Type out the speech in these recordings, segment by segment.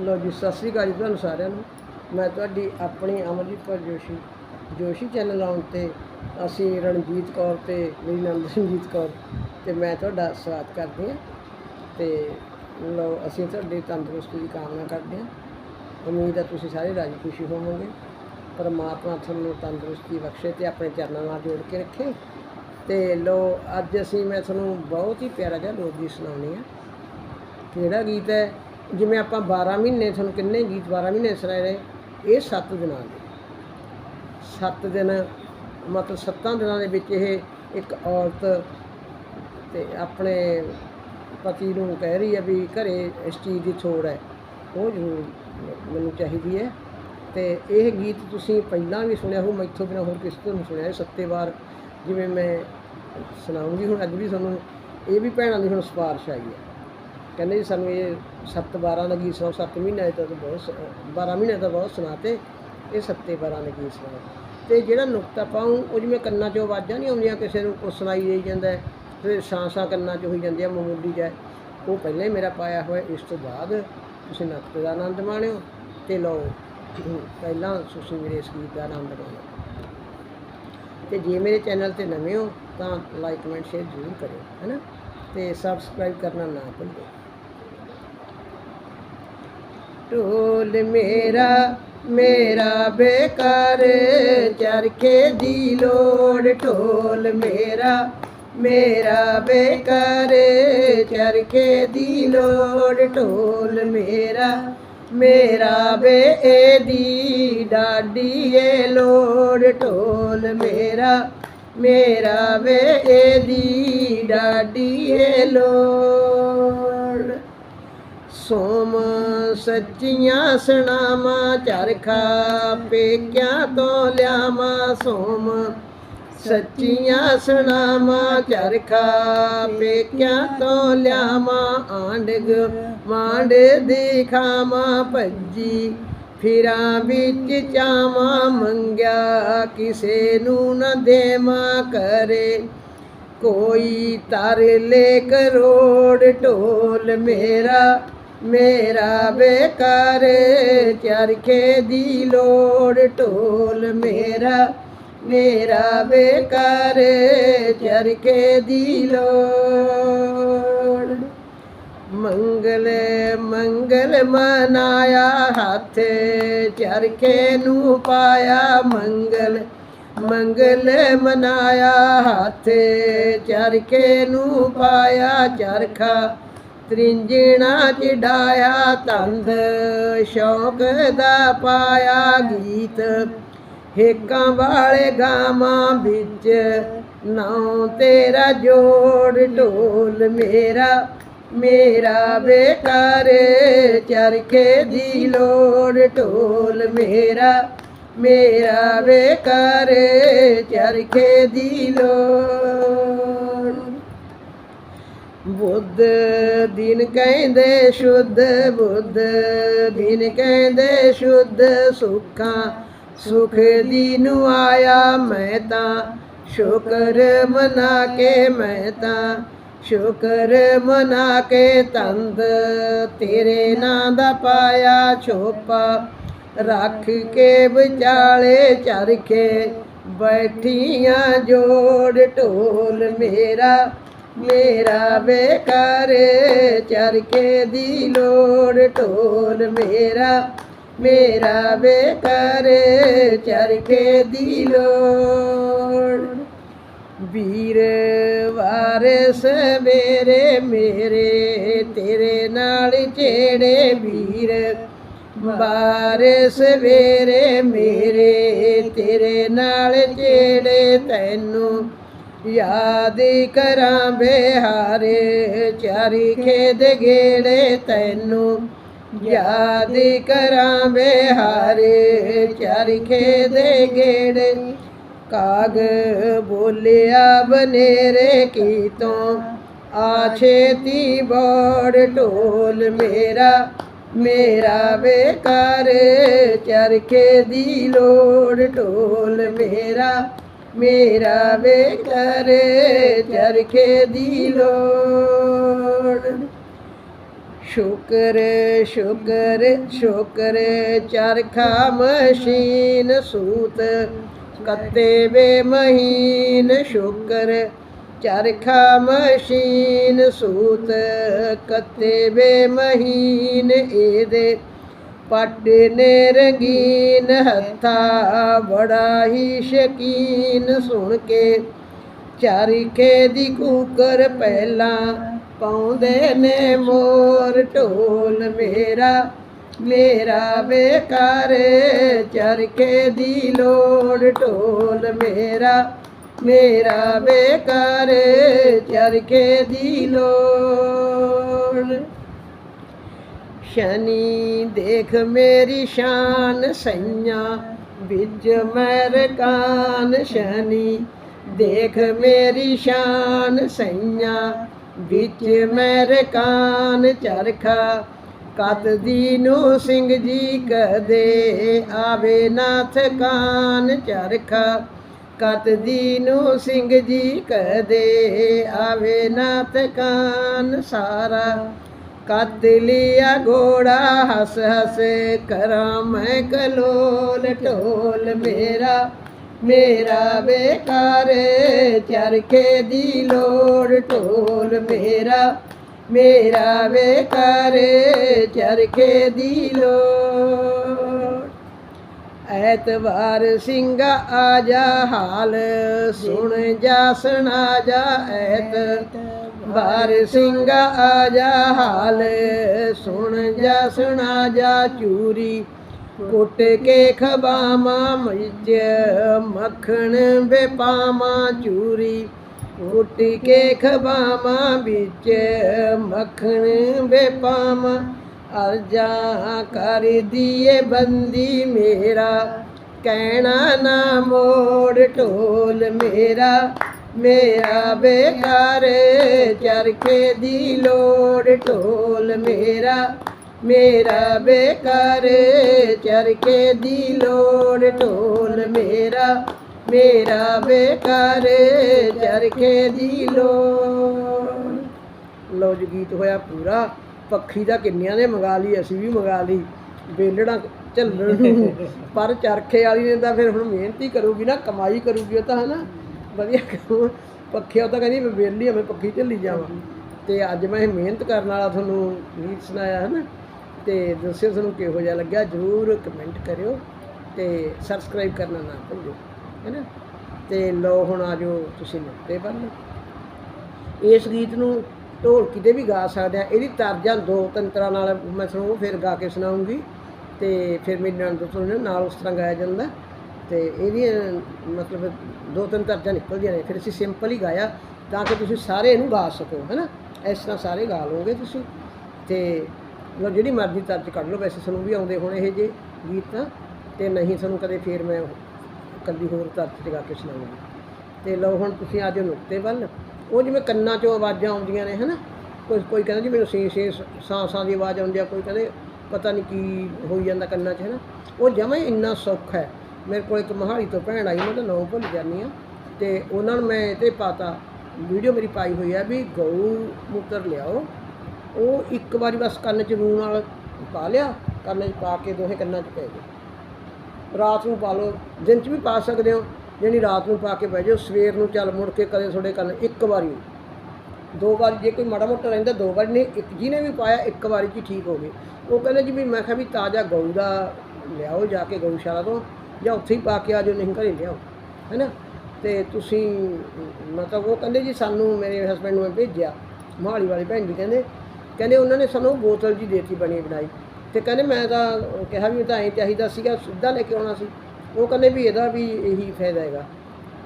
ਲੋ ਜੀ, ਸਤਿ ਸ੍ਰੀ ਅਕਾਲ ਜੀ ਤੁਹਾਨੂੰ ਸਾਰਿਆਂ ਨੂੰ। ਮੈਂ ਤੁਹਾਡੀ ਆਪਣੀ ਅਮਰਜੀਤ ਕੌਰ ਜੋਸ਼ੀ ਜੋਸ਼ੀ ਚੈਨਲ ਆਉਣ ਤੇ ਅਸੀਂ ਰਣਜੀਤ ਕੌਰ ਤੇ ਮੇਰੀ ਨਾਮ ਰਣਜੀਤ ਕੌਰ ਤੇ ਮੈਂ ਤੁਹਾਡਾ ਸਵਾਗਤ ਕਰਦੀ ਹਾਂ ਤੇ ਲੋ ਅਸੀਂ ਤੁਹਾਡੀ ਤੰਦਰੁਸਤੀ ਦੀ ਕਾਮਨਾ ਕਰਦੇ ਹਾਂ। ਉਮੀਦ ਹੈ ਤੁਸੀਂ ਸਾਰੇ ਰਾਜੀ ਖੁਸ਼ੀ ਹੋਵੋਗੇ। ਪਰਮਾਤਮਾ ਤੁਹਾਨੂੰ ਤੰਦਰੁਸਤੀ ਬਖਸ਼ੇ ਤੇ ਆਪਣੇ ਚਰਨਾਂ ਨਾਲ ਜੋੜ ਕੇ ਰੱਖੇ। ਤੇ ਲੋ ਅੱਜ ਅਸੀਂ ਮੈਂ ਤੁਹਾਨੂੰ ਬਹੁਤ ਹੀ ਪਿਆਰਾ ਜਿਹਾ ਲੋਕ ਗੀਤ ਸੁਣਾਉਣੀ ਆ ਕਿਹੜਾ ਗੀਤ ਹੈ? ਜਿਵੇਂ ਆਪਾਂ 12 ਮਹੀਨੇ ਤੁਹਾਨੂੰ ਕਿੰਨੇ ਗੀਤ 12 ਮਹੀਨੇ ਸੁਣਾਏ ਨੇ, ਇਹ 7 ਦਿਨਾਂ ਦੇ। 7 ਦਿਨ, ਮਤਲਬ 7 ਦਿਨਾਂ ਦੇ ਵਿੱਚ ਇਹ ਇੱਕ ਔਰਤ ਤੇ ਆਪਣੇ ਪਤੀ ਨੂੰ ਕਹਿ ਰਹੀ ਹੈ ਵੀ ਘਰੇ ਇਸ ਚੀਜ਼ ਦੀ ਥੋੜ ਹੈ, ਉਹ ਜ਼ਰੂਰ ਮੈਨੂੰ ਚਾਹੀਦੀ ਹੈ। ਤੇ ਇਹ ਗੀਤ ਤੁਸੀਂ ਪਹਿਲਾਂ ਵੀ ਸੁਣਿਆ ਹੋ ਮੈਥੋਂ ਬਿਨਾਂ ਹੋਰ ਕਿਸੇ ਤੋਂ ਨਹੀਂ ਸੁਣਿਆ ਸੱਤੇ ਵਾਰ ਜਿਵੇਂ ਮੈਂ ਸੁਣਾਉਂਗੀ ਹੁਣ ਅੱਜ ਵੀ ਤੁਹਾਨੂੰ ਇਹ ਵੀ ਭੈਣਾਂ ਦੀ ਹੁਣ ਸਿਫਾਰਿਸ਼ ਆਈ ਹੈ। ਕਹਿੰਦੇ ਜੀ ਸਾਨੂੰ ਇਹ 7 12 ਦਾ ਗੀਤ ਸੁਣਾਓ 7 ਮਹੀਨੇ ਦਾ ਤਾਂ ਬਹੁਤ ਸ- 12 ਮਹੀਨੇ ਦਾ ਬਹੁਤ ਸੁਣਾਤੇ ਇਹ 7 12 ਦੇ ਗੀਤ ਸੁਣਾਓ ਤੇ ਜਿਹੜਾ ਨੁਕਤਾ ਪਾਉਂ ਉਹ ਜਿਵੇਂ ਕੰਨਾਂ 'ਚੋਂ ਆਵਾਜ਼ਾਂ ਨਹੀਂ ਆਉਂਦੀਆਂ ਕਿਸੇ ਨੂੰ ਕੁਛ ਸੁਣਾਈ ਦੇਈ ਜਾਂਦਾ ਹੈ, ਫਿਰ ਸਾਂਸਾਂ ਕੰਨਾਂ 'ਚ ਹੋਈ ਜਾਂਦੀਆਂ ਮਾਮੂਲੀ ਜਿਹਾ ਉਹ ਪਹਿਲਾਂ ਹੀ ਮੇਰਾ ਪਾਇਆ ਹੋਇਆ ਇਸ ਤੋਂ ਬਾਅਦ ਤੁਸੀਂ ਨੁਕਤੇ ਦਾ ਆਨੰਦ ਮਾਣਿਓ ਤੇ ਲਓ ਪਹਿਲਾਂ ਤੁਸੀਂ ਮੇਰੇ ਇਸ ਗੀਤ ਦਾ ਆਨੰਦ ਮਾਣੋ ਤੇ ਜੇ ਮੇਰੇ ਚੈਨਲ ਤੇ ਨਵੇਂ ਹੋ ਤਾਂ ਲਾਈਕ ਕਮੈਂਟ ਸ਼ੇਅਰ ਜ਼ਰੂਰ ਕਰਿਓ ਹੈਨਾ? ਤੇ ਸਬਸਕ੍ਰਾਈਬ ਕਰਨਾ ਨਾ ਭੁੱਲੋ। ਢੋਲ ਮੇਰਾ ਮੇਰਾ ਬੇਕਾਰ ਚਰਖੇ ਦੀ ਲੋੜ ਢੋਲ ਮੇਰਾ ਮੇਰਾ ਬੇਕਾਰ ਚਰਖੇ ਦੀ ਲੋੜ ਢੋਲ ਮੇਰਾ ਮੇਰਾ ਬੇ ਦੀ ਡਾਡੀ ਏ ਲੋੜ ਢੋਲ ਮੇਰਾ ਮੇਰਾ ਵੇ ਦੀ ਡਾਡੀ ਏ ਲੋੜ। ਸੋਮ ਸੱਚੀਆਂ ਸੁਣਾਵਾਂ ਚਰਖਾ ਪੇਕਿਆਂ ਤੋਂ ਲਿਆਵਾਂ ਸੋਮ। ਸੱਚੀਆਂ ਸੁਣਾਵਾਂ ਚਰਖਾ ਪੇਕਿਆਂ ਤੋਂ ਲਿਆਵਾਂ ਆਂਡਗ ਮਾਂਡ ਦਿਖਾਵਾਂ ਭੱਜੀ। ਫਿਰਾਂ ਵਿੱਚ ਚਾਵਾਂ ਮੰਗਿਆ, ਕਿਸੇ ਨੂੰ ਨਾ ਦੇਵਾਂ ਕਰੇ ਕੋਈ ਤਰਲੇ ਕਰੋੜ ਢੋਲ ਮੇਰਾ ਮੇਰਾ ਬੇਕਾਰ ਚਰਖੇ ਦੀ ਲੋੜ, ਢੋਲ ਮੇਰਾ ਮੇਰਾ ਬੇਕਾਰ ਚਰਖੇ ਦੀ ਲੋੜ। ਮੰਗਲ ਮੰਗਲ ਮਨਾਇਆ ਹੱਥ ਚਰਖੇ ਨੂੰ ਪਾਇਆ ਮੰਗਲ। ਮੰਗਲ ਮਨਾਇਆ ਹੱਥ ਚਰਖੇ ਨੂੰ ਪਾਇਆ ਚਰਖਾ। ਤ੍ਰਿੰਜਣਾ ਚੜਾਇਆ ਤੰਦ, ਸ਼ੌਕ ਦਾ ਪਾਇਆ ਗੀਤ। ਹੇਕਾਂ ਵਾਲੇ ਗਾਵਾਂ ਵਿੱਚ ਨਾਉ ਤੇਰਾ ਜੋੜ, ਢੋਲ ਮੇਰਾ ਮੇਰਾ ਬੇਕਾਰ ਚਰਖੇ ਦੀ ਲੋੜ। ਢੋਲ ਮੇਰਾ ਮੇਰਾ ਬੇਕਾਰ ਚਰਖੇ ਦੀ ਲੋੜ। ਬੁੱਧ ਦਿਨ ਕਹਿੰਦੇ ਸ਼ੁੱਧ, ਬੁੱਧ ਦਿਨ ਕਹਿੰਦੇ ਸ਼ੁੱਧ, ਸੁੱਖਾਂ, ਸੁਖ ਦੀ ਆਇਆ ਮੈਂ ਤਾਂ, ਸ਼ੁਕਰ ਮਨਾ ਕੇ ਮੈਂ ਤਾਂ, ਸ਼ੁਕਰ ਮਨਾ ਕੇ ਤੰਦ, ਤੇਰੇ ਨਾਂ ਦਾ ਪਾਇਆ ਛੋਪਾ, ਰੱਖ ਕੇ ਵਿਚਾਲੇ ਚਰਖੇ, ਬੈਠੀਆਂ ਜੋੜ ਢੋਲ ਮੇਰਾ ਮੇਰਾ ਬੇਕਾਰ ਚਰਖੇ ਦੀ ਲੋੜ ਢੋਲ ਮੇਰਾ ਮੇਰਾ ਬੇਕਾਰ ਚਰਖੇ ਦੀ ਲੋੜ। ਵੀਰ ਵਾਰਿਸ ਮੇਰੇ ਮੇਰੇ ਤੇਰੇ ਨਾਲ ਝੇੜੇ ਵੀਰ। ਵਾਰਿਸ ਵੇਰੇ ਮੇਰੇ ਤੇਰੇ ਨਾਲ ਝੇੜੇ ਤੈਨੂੰ ਯਾਦ ਕਰਾਂ ਬਿਹਾਰੇ, ਚਾਰੀ ਖੇਦ ਗੇੜੇ ਤੈਨੂੰ। ਯਾਦ ਕਰਾਂ ਬਿਹਾਰੇ, ਚਾਰੀ ਖੇਦ ਗੇੜੇ। ਕਾਗ ਬੋਲਿਆ ਬਨੇਰੇ ਕੀ ਤੋਂ ਆ ਛੇਤੀ ਬੋੜ ਢੋਲ ਮੇਰਾ ਮੇਰਾ ਬੇਕਾਰ। ਚਰਖੇ ਦੀ ਲੋੜ ਢੋਲ ਮੇਰਾ ਮੇਰਾ ਬੇਕਾਰ ਚਰਖੇ ਦੀ ਲੋੜ। ਸ਼ੁਕਰ ਸ਼ੁਕਰ ਸ਼ੁਕਰ ਚਰਖਾ ਮਸ਼ੀਨ ਸੂਤ, ਕੱਤੇ ਵੇ ਮਹੀਨ। ਸ਼ੁਕਰ ਚਰਖਾ ਮਸ਼ੀਨ ਸੂਤ, ਕੱਤੇ ਵੇ ਮਹੀਨ ਇਹਦੇ ਪੱਟ ਨੇ ਰੰਗੀਨ ਹੱਥਾ ਬੜਾ ਹੀ ਸ਼ਕੀਨ ਸੁਣ ਕੇ। ਚਾਰਿਖੇ ਦੀ ਕੂਕਰ ਪਹਿਲਾਂ ਪਾਉਂਦੇ ਨੇ ਮੋਰ, ਢੋਲ ਮੇਰਾ ਮੇਰਾ ਬੇਕਾਰ ਚਰਖੇ ਦੀ ਲੋੜ, ਢੋਲ ਮੇਰਾ ਮੇਰਾ ਬੇਕਾਰ ਚਰਖੇ ਦੀ ਲੋੜ। ਸ਼ਨੀ, ਦੇਖ ਮੇਰੀ ਸ਼ਾਨ ਸਈਆਂ, ਵਿੱਚ ਮਰਕਾਨ ਸ਼ਨੀ, ਦੇਖ ਮੇਰੀ ਸ਼ਾਨ ਸਈਆਂ, ਵਿੱਚ ਮਰਕਾਨ ਚਰਖਾ, ਕਤ ਦੀਨੂ ਸਿੰਘ ਜੀ ਕਦੇ ਆਵੇ ਨਾਥ ਕਾਨ ਚਰਖਾ, ਕਤ ਦੀਨੂ ਸਿੰਘ ਜੀ ਕਦੇ ਆਵੇ ਨਾਥ ਕਾਨ ਸਾਰਾ ਕੱਤ ਲਿਆ ਘੋੜਾ, ਹੱਸ ਹੱਸ ਕਰਾਂ ਮੈਂ ਕਲੋਲ ਢੋਲ ਮੇਰਾ ਮੇਰਾ ਬੇਕਾਰ ਚਰਖੇ ਦੀ ਲੋੜ ਢੋਲ ਮੇਰਾ ਮੇਰਾ ਬੇਕਾਰ ਚਰਖੇ ਦੀ ਲੋੜ। ਐਤਵਾਰ ਸਿੰਘਾ ਆ ਜਾ ਹਾਲ, ਸੁਣ ਜਾ ਸੁਣਾ ਜਾ ਐਤ ਬਾਰ ਸਿੰਘ ਆ ਜਾ ਹਾਲ, ਸੁਣ ਜਾ ਸੁਣਾ ਜਾ ਚੂਰੀ। ਕੁੱਟ ਕੇ ਖਬਾਵਾਂ ਵਿੱਚ ਮੱਖਣ ਬੇਪਾਵਾਂ ਚੂਰੀ। ਕੁੱਟ ਕੇ ਖਬਾਵਾਂ ਵਿੱਚ, ਮੱਖਣ ਬੇਪਾਵਾਂ ਅਰਜਾ ਕਰ ਦੀਏ ਬੰਦੀ ਮੇਰਾ, ਕਹਿਣਾ ਨਾ ਮੋੜ ਢੋਲ ਮੇਰਾ। ਮੇਰਾ ਬੇਕਾਰ ਚਰਖੇ ਦੀ ਲੋੜ, ਢੋਲ ਮੇਰਾ। ਮੇਰਾ ਬੇਕਾਰ ਚਰਖੇ ਦੀ ਲੋੜ, ਢੋਲ ਮੇਰਾ। ਮੇਰਾ ਬੇਕਾਰ ਚਰਖੇ ਦੀ ਲੋੜ। ਲੋ ਜੀ, ਗੀਤ ਹੋਇਆ ਪੂਰਾ। ਪੱਖੀ ਦਾ ਕਿੰਨਿਆਂ ਨੇ ਮੰਗਾ ਲਈ, ਅਸੀਂ ਵੀ ਮੰਗਾ ਲਈ। ਵੇਲੜਾ ਝੱਲਣ ਨੂੰ। ਪਰ ਚਰਖੇ ਵਾਲੀ ਨੇ ਤਾਂ ਫਿਰ ਹੁਣ ਮਿਹਨਤ ਹੀ ਕਰੂਗੀ ਨਾ, ਕਮਾਈ ਕਰੂਗੀ ਉਹ ਤਾਂ, ਹਨਾ? ਵਧੀਆ ਕੰਮ ਪੱਖੇ ਉਹ ਤਾਂ ਕਹਿੰਦੀ ਮੈਂ ਵੇਲੀ ਆ, ਮੈਂ ਪੱਖੀ ਝੱਲੀ ਜਾਵਾਂ। ਤੇ ਅੱਜ ਮੈਂ ਇਹ ਮਿਹਨਤ ਕਰਨ ਵਾਲਾ ਤੁਹਾਨੂੰ ਗੀਤ ਸੁਣਾਇਆ ਹੈ ਨਾ। ਤੇ ਦੱਸਿਓ ਤੁਹਾਨੂੰ ਕਿਹੋ ਜਿਹਾ ਲੱਗਿਆ, ਜਰੂਰ ਕਮੈਂਟ ਕਰਿਓ ਤੇ ਸਬਸਕ੍ਰਾਈਬ ਕਰਨਾ ਨਾ ਭੁੱਲਿਓ ਹੈਨਾ ਤੇ ਲੋ ਹੁਣ ਆ ਜਾਓ ਤੁਸੀਂ ਨੁਕਤੇ ਵੱਲ ਇਸ ਗੀਤ ਨੂੰ ਢੋਲਕੀ ਤੇ ਵੀ ਗਾ ਸਕਦੇ ਆ। ਇਹਦੀ ਤਰਜਾਂ ਦੋ ਤਿੰਨ ਤਰ੍ਹਾਂ ਨਾਲ ਮੈਂ ਤੁਹਾਨੂੰ ਫਿਰ ਗਾ ਕੇ ਸੁਣਾਉਂਗੀ। ਤੇ ਫਿਰ ਮੇਰੀ ਨੰਦ ਤੁਹਾਨੂੰ ਨਾਲ ਉਸ ਤਰ੍ਹਾਂ ਗਾਇਆ ਜਾਂਦਾ। ਤੇ ਇਹਦੀਆਂ ਮਤਲਬ ਦੋ ਤਿੰਨ ਤਰਜਾਂ ਨਿਕਲਦੀਆਂ ਨੇ, ਫਿਰ ਅਸੀਂ ਸਿੰਪਲ ਹੀ ਗਾਇਆ ਤਾਂ ਕਿ ਤੁਸੀਂ ਸਾਰੇ ਇਹਨੂੰ ਗਾ ਸਕੋ, ਹੈਨਾ? ਇਸ ਤਰ੍ਹਾਂ ਸਾਰੇ ਗਾ ਲਓਗੇ ਤੁਸੀਂ। ਤੇ ਮਤਲਬ ਜਿਹੜੀ ਮਰਜ਼ੀ ਤਰਜ ਕੱਢ ਲਓ, ਵੈਸੇ ਤੁਹਾਨੂੰ ਵੀ ਆਉਂਦੇ ਹੋਣੇ ਇਹ ਜੇ ਗੀਤ ਤਾਂ, ਤੇ ਨਹੀਂ ਤੁਹਾਨੂੰ ਕਦੇ ਫੇਰ ਮੈਂ ਕੱਲੀ ਹੋਰ ਤਰਜ ਤੇ ਗਾ ਕੇ ਸੁਣਾਉਂਗੀ ਤੇ ਲਓ ਹੁਣ ਤੁਸੀਂ ਆ ਜਾਓ ਨੁਕਤੇ ਵੱਲ। ਉਹ ਜਿਵੇਂ ਕੰਨਾਂ 'ਚੋਂ ਆਵਾਜ਼ਾਂ ਆਉਂਦੀਆਂ ਨੇ, ਹਨਾ? ਕੋਈ ਕੋਈ ਕਹਿੰਦਾ ਜੀ ਮੈਨੂੰ ਸੀ ਸੀ ਸਾਂ ਸਾਂ ਦੀ ਆਵਾਜ਼ ਆਉਂਦੀ ਆ, ਕੋਈ ਕਹਿੰਦੇ ਪਤਾ ਨਹੀਂ ਕੀ ਹੋਈ ਜਾਂਦਾ ਕੰਨਾਂ 'ਚ, ਹਨਾ? ਉਹ ਜਮਾਂ ਇੰਨਾ ਸੌਖਾ ਹੈ। ਮੇਰੇ ਕੋਲ ਇੱਕ ਮਹਾਲੀ ਤੋਂ ਭੈਣ ਆਈ, ਮੈਂ ਤਾਂ ਨਾਮ ਭੁੱਲ ਜਾਂਦੀ ਆ ਤੇ ਉਹਨਾਂ ਨੂੰ ਮੈਂ ਤੇ ਪਾਤਾ। ਵੀਡੀਓ ਮੇਰੀ ਪਾਈ ਹੋਈ ਆ ਵੀ ਗਊ ਮੂਤਰ ਲਿਆਓ। ਉਹ ਇੱਕ ਵਾਰੀ ਬਸ ਕੰਨ 'ਚ ਲੂਣ ਨਾਲ ਪਾ ਲਿਆ, ਕੰਨ 'ਚ ਪਾ ਕੇ ਦੋਹੇ ਕੰਨਾਂ 'ਚ ਪੈ ਗਏ। ਰਾਤ ਨੂੰ ਪਾ ਲਓ। ਦਿਨ 'ਚ ਵੀ ਪਾ ਸਕਦੇ ਹੋ ਯਾਨੀ ਰਾਤ ਨੂੰ ਪਾ ਕੇ ਬਹਿ ਜਾਓ। ਸਵੇਰ ਨੂੰ ਚੱਲ ਮੁੜ ਕੇ ਕਦੇ ਤੁਹਾਡੇ ਕੰਨ ਇੱਕ ਵਾਰੀ। ਦੋ ਵਾਰ ਜੇ ਕੋਈ ਮਾੜਾ ਮੋਟਾ ਰਹਿੰਦਾ, ਦੋ ਵਾਰ ਨਹੀਂ, ਇੱਕ ਜਿਹਨੇ ਵੀ ਪਾਇਆ, ਇੱਕ ਵਾਰੀ 'ਚ ਠੀਕ ਹੋ ਗਏ। ਉਹ ਕਹਿੰਦੇ ਜੀ ਵੀ ਮੈਂ ਕਿਹਾ ਵੀ ਤਾਜ਼ਾ ਗਊ ਦਾ ਲਿਆਓ ਜਾ ਕੇ ਗਊਸ਼ਾਲਾ ਤੋਂ। ਜਾਂ ਉੱਥੇ ਹੀ ਪਾ ਕੇ ਆ ਜਾਓ ਨਹੀਂ ਘਰੇ ਲਿਆਓ ਹੈਨਾ? ਤੇ ਤੁਸੀਂ ਮਤਲਬ ਉਹ ਕਹਿੰਦੇ ਜੀ ਸਾਨੂੰ ਮੇਰੇ ਹਸਬੰਡ ਨੂੰ ਭੇਜਿਆ ਮੋਹਾਲੀ ਵਾਲੇ ਭੈਣ ਜੀ ਕਹਿੰਦੇ ਕਹਿੰਦੇ ਉਹਨਾਂ ਨੇ ਸਾਨੂੰ ਬੋਤਲ ਜੀ ਦੇਤੀ ਬਣੀ ਬਣਾਈ। ਤੇ ਕਹਿੰਦੇ ਮੈਂ ਤਾਂ ਕਿਹਾ ਵੀ ਤਾਂ ਐਂ ਚਾਹੀਦਾ ਸੀਗਾ ਸਿੱਧਾ ਲੈ ਕੇ ਆਉਣਾ ਸੀ। ਉਹ ਕਹਿੰਦੇ ਵੀ ਇਹਦਾ ਵੀ ਇਹੀ ਫਾਇਦਾ ਹੈਗਾ।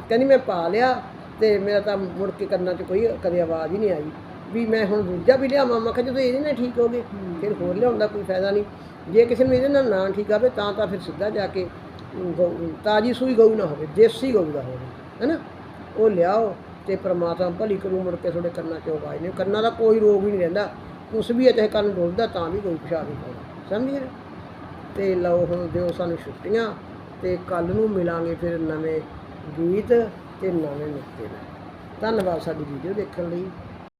ਕਹਿੰਦੀ ਮੈਂ ਪਾ ਲਿਆ ਤੇ ਮੇਰਾ ਤਾਂ ਮੁੜ ਕੇ ਕੰਨਾਂ 'ਚ ਕੋਈ ਕਦੇ ਆਵਾਜ਼ ਹੀ ਨਹੀਂ ਆਈ। ਵੀ ਮੈਂ ਹੁਣ ਦੂਜਾ ਵੀ ਲਿਆਵਾਂ ਮੈਂ ਕਿਹਾ ਜਦੋਂ ਇਹਦੇ ਨਾਲ ਠੀਕ ਹੋ ਗਏ ਫਿਰ ਹੋਰ ਲਿਆਉਣ ਦਾ ਕੋਈ ਫਾਇਦਾ ਨਹੀਂ। ਜੇ ਕਿਸੇ ਨੂੰ ਇਹਦੇ ਨਾਲ ਨਾ ਠੀਕ ਆਵੇ ਤਾਂ ਤਾਂ ਫਿਰ ਸਿੱਧਾ ਜਾ ਕੇ ਗਊ, ਤਾਜੀ ਸੂਈ ਗਊ ਨਾ ਹੋਵੇ, ਦੇਸੀ ਗਊ ਦਾ ਹੋਵੇ, ਹੈਨਾ? ਉਹ ਲਿਆਓ ਤੇ ਪ੍ਰਮਾਤਮਾ ਭਲੀ ਕਰੂ, ਮੁੜ ਕੇ ਤੁਹਾਡੇ ਕੰਨਾਂ 'ਚ ਆਵਾਜ਼ ਨਹੀਂ, ਕੰਨਾਂ ਦਾ ਕੋਈ ਰੋਗ ਹੀ ਨਹੀਂ ਰਹਿੰਦਾ, ਕੁਛ ਵੀ ਹੈ ਚਾਹੇ ਕੰਨ ਡੁੱਲਦਾ, ਤਾਂ ਵੀ ਗਊ ਪਿਸ਼ਾਬ ਨਹੀਂ ਪਾਉਂਦਾ ਸਮਝੇ ਤੇ ਲਓ ਹੁਣ ਦਿਓ ਸਾਨੂੰ ਛੁੱਟੀਆਂ, ਤੇ ਕੱਲ ਨੂੰ ਮਿਲਾਂਗੇ ਫਿਰ ਨਵੇਂ ਗੀਤ ਤੇ ਨਵੇਂ ਨੁਕਤੇ ਨਾਲ। ਧੰਨਵਾਦ ਸਾਡੀ ਵੀਡੀਓ ਦੇਖਣ ਲਈ।